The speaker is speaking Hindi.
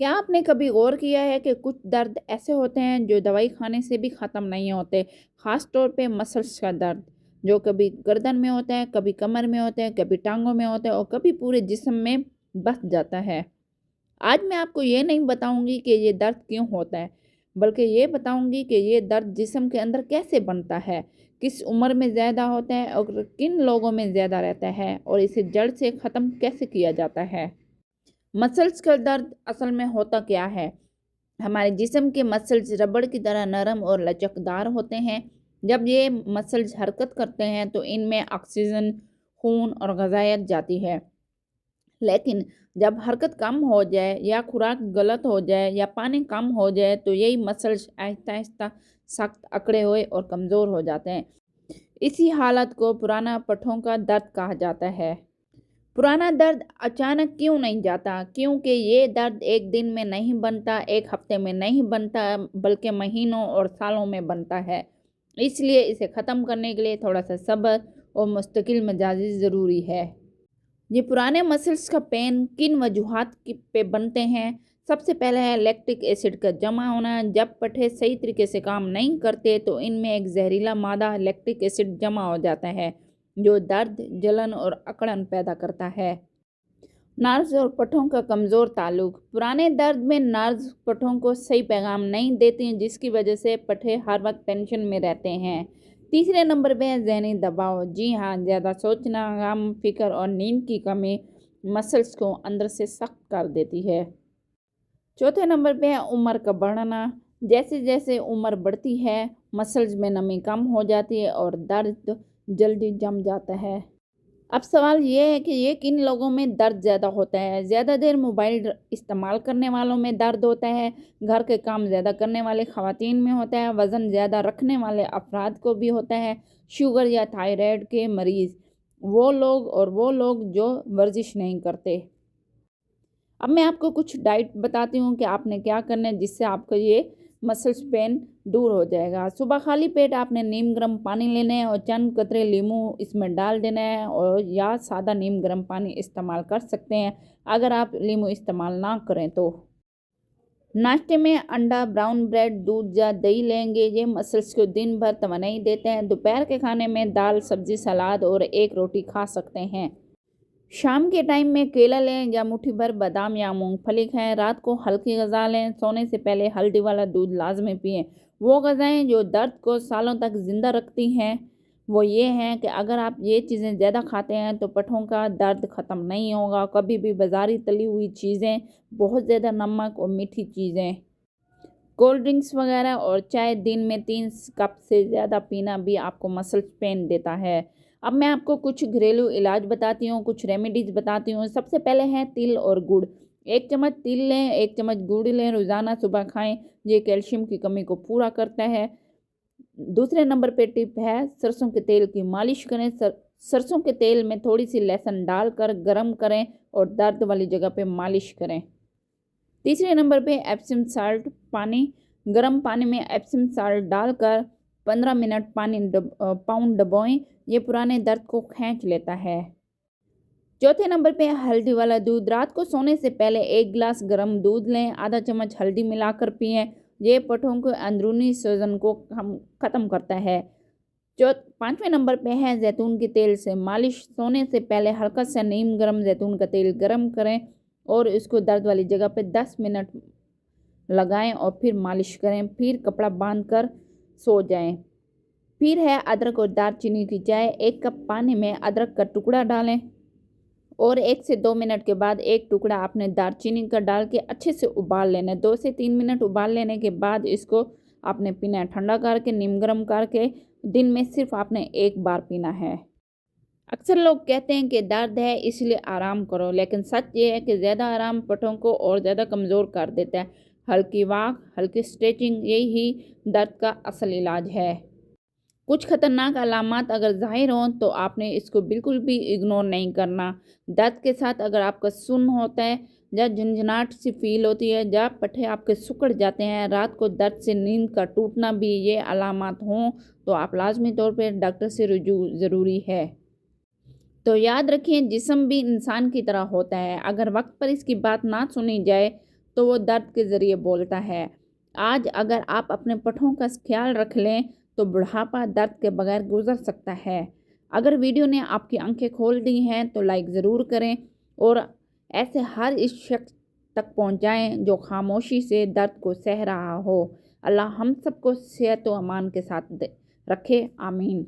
क्या आपने कभी गौर किया है कि कुछ दर्द ऐसे होते हैं जो दवाई खाने से भी ख़त्म नहीं होते, ख़ास तौर पे मसल्स का दर्द? जो कभी गर्दन में होता है, कभी कमर में होता है, कभी टांगों में होता है और कभी पूरे जिस्म में बस जाता है। आज मैं आपको ये नहीं बताऊँगी कि ये दर्द क्यों होता है, बल्कि ये बताऊँगी कि ये दर्द जिसम के अंदर कैसे बनता है, किस उम्र में ज़्यादा होता है और किन लोगों में ज़्यादा रहता है और इसे जड़ से ख़त्म कैसे किया जाता है? मसल्स का दर्द असल में होता क्या है? हमारे जिसम के मसल्स रबड़ की तरह नरम और लचकदार होते हैं। जब ये मसल्स हरकत करते हैं तो इनमें ऑक्सीजन, खून और गजायत जाती है। लेकिन जब हरकत कम हो जाए या खुराक गलत हो जाए या पानी कम हो जाए तो यही मसल्स आहिस्ता आहिस्ता सख्त, अकड़े हुए और कमज़ोर हो जाते हैं। इसी हालत को पुराना पठों का दर्द कहा जाता है। पुराना दर्द अचानक क्यों नहीं जाता? क्योंकि ये दर्द एक दिन में नहीं बनता, एक हफ़्ते में नहीं बनता, बल्कि महीनों और सालों में बनता है। इसलिए इसे ख़त्म करने के लिए थोड़ा सा सब्र और मुस्तकिल मजाजी ज़रूरी है। ये पुराने मसल्स का पेन किन वजूहत पे बनते हैं? सबसे पहले है लैक्टिक एसिड का जमा होना। जब पट्टे सही तरीके से काम नहीं करते तो इनमें एक जहरीला मादा लैक्टिक एसिड जमा हो जाता है। जो दर्द, जलन और अकड़न पैदा करता है। नर्व्स और पठों का कमज़ोर ताल्लुक। पुराने दर्द में नर्व्स पठों को सही पैगाम नहीं देती हैं, जिसकी वजह से पठे हर वक्त टेंशन में रहते हैं। तीसरे नंबर पे है जहनी दबाव। जी हाँ ज़्यादा सोचना, गम, फ़िक्र और नींद की कमी मसल्स को अंदर से सख्त कर देती है। चौथे नंबर पे है उम्र का बढ़ना। जैसे जैसे उम्र बढ़ती है, मसल्स में नमी कम हो जाती है और दर्द जल्दी जम जाता है। अब सवाल ये है कि ये किन लोगों में दर्द ज़्यादा होता है? ज़्यादा देर मोबाइल इस्तेमाल करने वालों में दर्द होता है, घर के काम ज़्यादा करने वाले ख़वातीन में होता है, वज़न ज़्यादा रखने वाले अफराद को भी होता है, शुगर या थायराइड के मरीज़, वो लोग और वो लोग जो वर्जिश नहीं करते। अब मैं आपको कुछ डाइट बताती हूँ कि आपने क्या करना है जिससे आपको ये मसल्स पेन दूर हो जाएगा। सुबह खाली पेट आपने नीम गर्म पानी लेना है और चंद कतरे लीमू इसमें डाल देना है और या सादा नीम गर्म पानी इस्तेमाल कर सकते हैं, अगर आप लीमू इस्तेमाल ना करें तो। नाश्ते में अंडा, ब्राउन ब्रेड, दूध या दही लेंगे। ये मसल्स को दिन भर तवनाई देते हैं। दोपहर के खाने में दाल, सब्ज़ी, सलाद और एक रोटी खा सकते हैं। शाम के टाइम में केला लें या मुट्ठी भर बादाम या मूंगफली खाएँ रात को हल्की गज़ा लें, सोने से पहले हल्दी वाला दूध लाजमी पिएँ। वो गज़ाएँ जो दर्द को सालों तक ज़िंदा रखती हैं। वो ये हैं कि अगर आप ये चीज़ें ज़्यादा खाते हैं तो पठों का दर्द ख़त्म नहीं होगा। कभी भी बाज़ारी तली हुई चीज़ें, बहुत ज़्यादा नमक और मीठी चीज़ें। कोल्ड ड्रिंक्स वगैरह और चाय दिन में तीन कप से ज़्यादा पीना भी आपको मसल पेन देता है। अब मैं आपको कुछ घरेलू इलाज बताती हूँ कुछ रेमेडीज़ बताती हूँ। सबसे पहले है तिल और गुड़। एक चम्मच तिल लें एक चम्मच गुड़ लें रोज़ाना सुबह खाएँ ये कैल्शियम की कमी को पूरा करता है। दूसरे नंबर पे टिप है सरसों के तेल की मालिश करें। सर, सरसों के तेल में थोड़ी सी लहसुन डालकर गर्म करें और दर्द वाली जगह पे मालिश करें। तीसरे नंबर पे एप्सम साल्ट पानी। गर्म पानी में एप्सम साल्ट डालकर पंद्रह मिनट पानी डब, पाउंड दबोएँ ये पुराने दर्द को खींच लेता है। चौथे नंबर पे हल्दी वाला दूध। रात को सोने से पहले एक गिलास गर्म दूध लें आधा चम्मच हल्दी मिलाकर पिएँ। ये पठों के अंदरूनी सूजन को हम ख़त्म करता है। चौ पाँचवें नंबर पे है जैतून के तेल से मालिश। सोने से पहले हल्का सा नीम गर्म जैतून का तेल गर्म करें और इसको दर्द वाली जगह पे दस मिनट लगाएँ और फिर मालिश करें। फिर कपड़ा बाँध कर सो जाएँ। फिर है अदरक और दालचीनी की चाय। एक कप पानी में अदरक का टुकड़ा डालें और एक से दो मिनट के बाद एक टुकड़ा आपने दालचीनी का डाल के अच्छे से उबाल लेना दो से तीन मिनट उबाल लेने के बाद इसको आपने पीना है ठंडा करके, नीम गर्म करके। दिन में सिर्फ़ आपने एक बार पीना है। अक्सर लोग कहते हैं कि दर्द है, इसलिए आराम करो, लेकिन सच ये है कि ज़्यादा आराम पटों को और ज़्यादा कमज़ोर कर देता है। हल्की वाक हल्की स्ट्रेचिंग, यही ही दर्द का असल इलाज है। कुछ ख़तरनाक अलामत अगर ज़ाहिर हों तो आपने इसको बिल्कुल भी इग्नोर नहीं करना। दर्द के साथ अगर आपका सुन होता है, या झंझनाट सी फील होती है जब पट्टे आपके सुकड़ जाते हैं, रात को दर्द से नींद का टूटना भी ये अलामत हों तो आप लाजमी तौर पर डॉक्टर से रुजू ज़रूरी है। तो याद रखिए, जिसम भी इंसान की तरह होता है। अगर वक्त पर इसकी बात ना सुनी जाए तो वो दर्द के ज़रिए बोलता है। आज अगर आप अपने पठों का ख्याल रख लें तो बुढ़ापा दर्द के बगैर गुजर सकता है। अगर वीडियो ने आपकी आँखें खोल दी हैं तो लाइक ज़रूर करें और ऐसे हर इस शख्स तक पहुंचाएँ जो खामोशी से दर्द को सह रहा हो। अल्लाह हम सबको सेहत व अमान के साथ रखे, आमीन।